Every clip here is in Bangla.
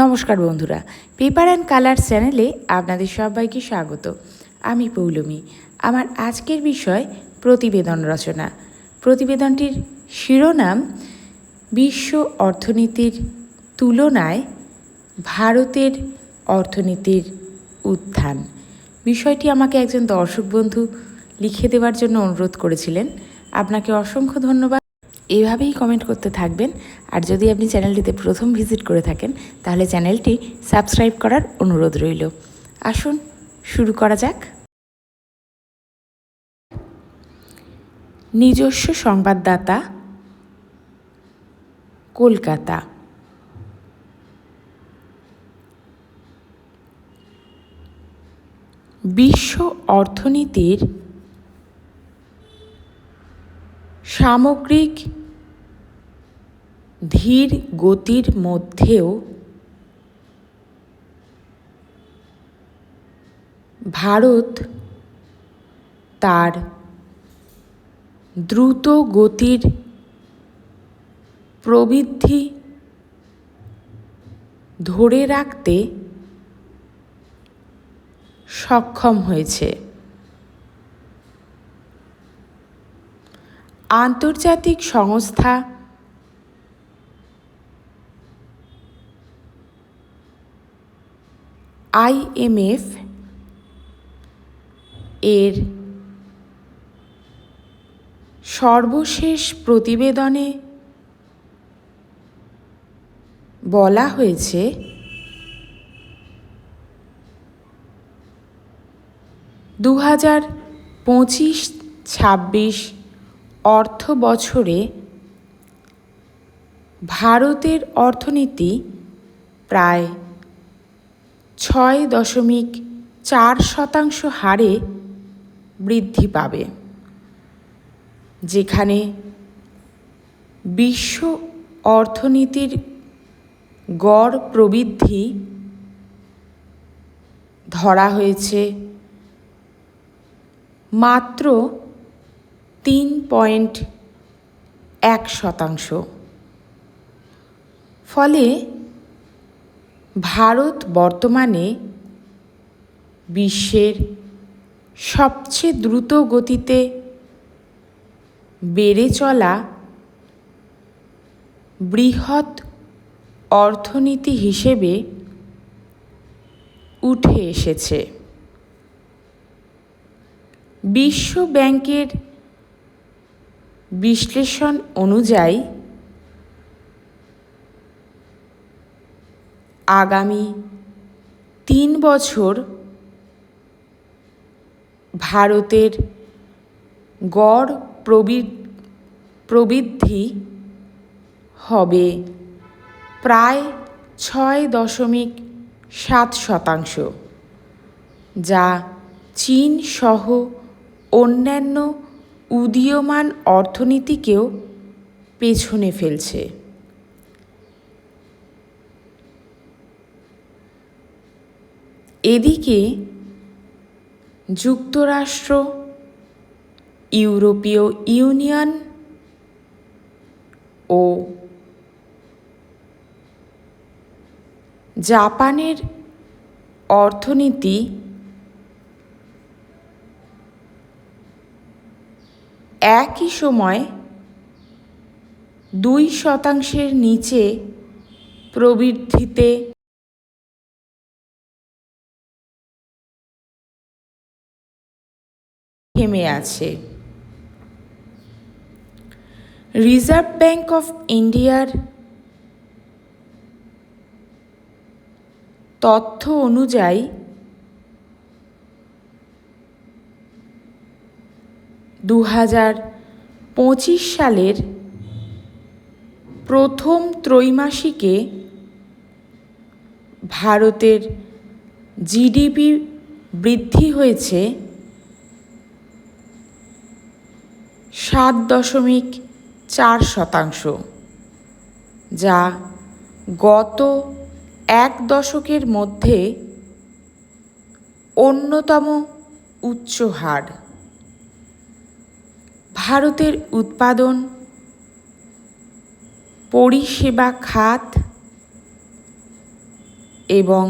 নমস্কার বন্ধুরা পেপার অ্যান্ড কালার চ্যানেলে আপনাদের সবাইকে স্বাগত। আমি পৌলমি। আমার আজকের বিষয় প্রতিবেদন রচনা। প্রতিবেদনটির শিরোনাম, বিশ্ব অর্থনীতির তুলনায় ভারতের অর্থনীতির উত্থান। বিষয়টি আমাকে একজন দর্শক বন্ধু লিখে দেওয়ার জন্য অনুরোধ করেছিলেন। আপনাকে অসংখ্য ধন্যবাদ। এভাবেই কমেন্ট করতে থাকবেন। আর যদি আপনি চ্যানেলটিতে প্রথম ভিজিট করে থাকেন, তাহলে চ্যানেলটি সাবস্ক্রাইব করার অনুরোধ রইল। আসুন, শুরু করা যাক। নিজস্ব সংবাদদাতা, কলকাতা। বিশ্ব অর্থনীতির সামগ্রিক ধীর গতির মধ্যেও ভারত তার দ্রুত গতির প্রবৃদ্ধি ধরে রাখতে সক্ষম হয়েছে। আন্তর্জাতিক সংস্থা আইএমএফ এর সর্বশেষ প্রতিবেদনে বলা হয়েছে দু হাজার পঁচিশ ছাব্বিশ অর্থ বছরে ভারতের অর্থনীতি প্রায় ছয় দশমিক চার শতাংশ হারে বৃদ্ধি পাবে, যেখানে বিশ্ব অর্থনীতির গড় প্রবৃদ্ধি ধরা হয়েছে মাত্র তিন পয়েন্ট এক শতাংশ। ফলে ভারত বর্তমানে বিশ্বের সবচেয়ে দ্রুত গতিতে বেড়ে চলা বৃহৎ অর্থনীতি হিসেবে উঠে এসেছে। বিশ্ব ব্যাংকের বিশ্লেষণ অনুযায়ী আগামী তিন বছর ভারতের গড় প্রবি প্রবৃদ্ধি হবে প্রায় ছয় দশমিক সাত শতাংশ, যা চীন সহ অন্যান্য উদীয়মান অর্থনীতিকেও পেছনে ফেলছে। এদিকে যুক্তরাষ্ট্র ইউরোপীয় ইউনিয়ন ও জাপানের অর্থনীতি একই সময় দুই শতাংশের নিচে প্রবৃদ্ধিতে থেমে আছে। রিজার্ভ ব্যাঙ্ক অফ ইন্ডিয়ার তথ্য অনুযায়ী দু পঁচিশ সালের প্রথম ত্রৈমাসিকে ভারতের জিডিপি বৃদ্ধি হয়েছে। সাত দশমিক চার শতাংশ, যা গত এক দশকের মধ্যে অন্যতম উচ্চ হার। ভারতের উৎপাদন, পরিষেবা খাত এবং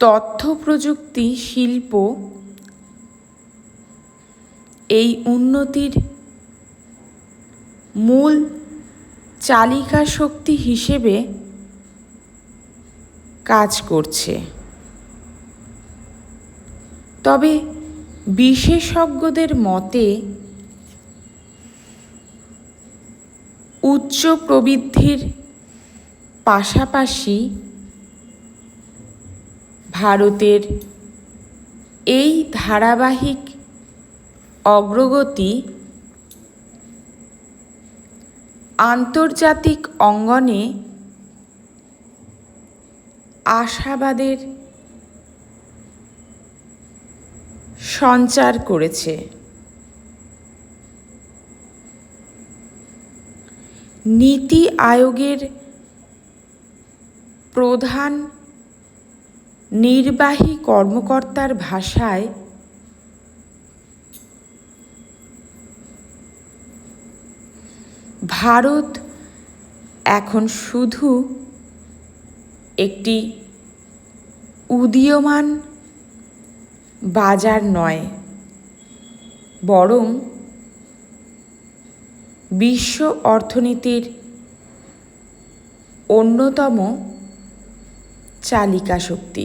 তথ্য প্রযুক্তি শিল্প উন্নতির মূল চালিকা শক্তি হিসেবে কাজ করছে। তবে বিশেষজ্ঞদের মতে, উচ্চ প্রবৃদ্ধির পাশাপাশি ভারতের এই ধারাবাহিক অগ্রগতি আন্তর্জাতিক অঙ্গনে আশাবাদের সঞ্চার করেছে। নীতি আয়োগের প্রধান নির্বাহী কর্মকর্তার ভাষায় ভারত এখন শুধু একটি উদীয়মান বাজার নয় বরং বিশ্ব অর্থনীতির অন্যতম চালিকা শক্তি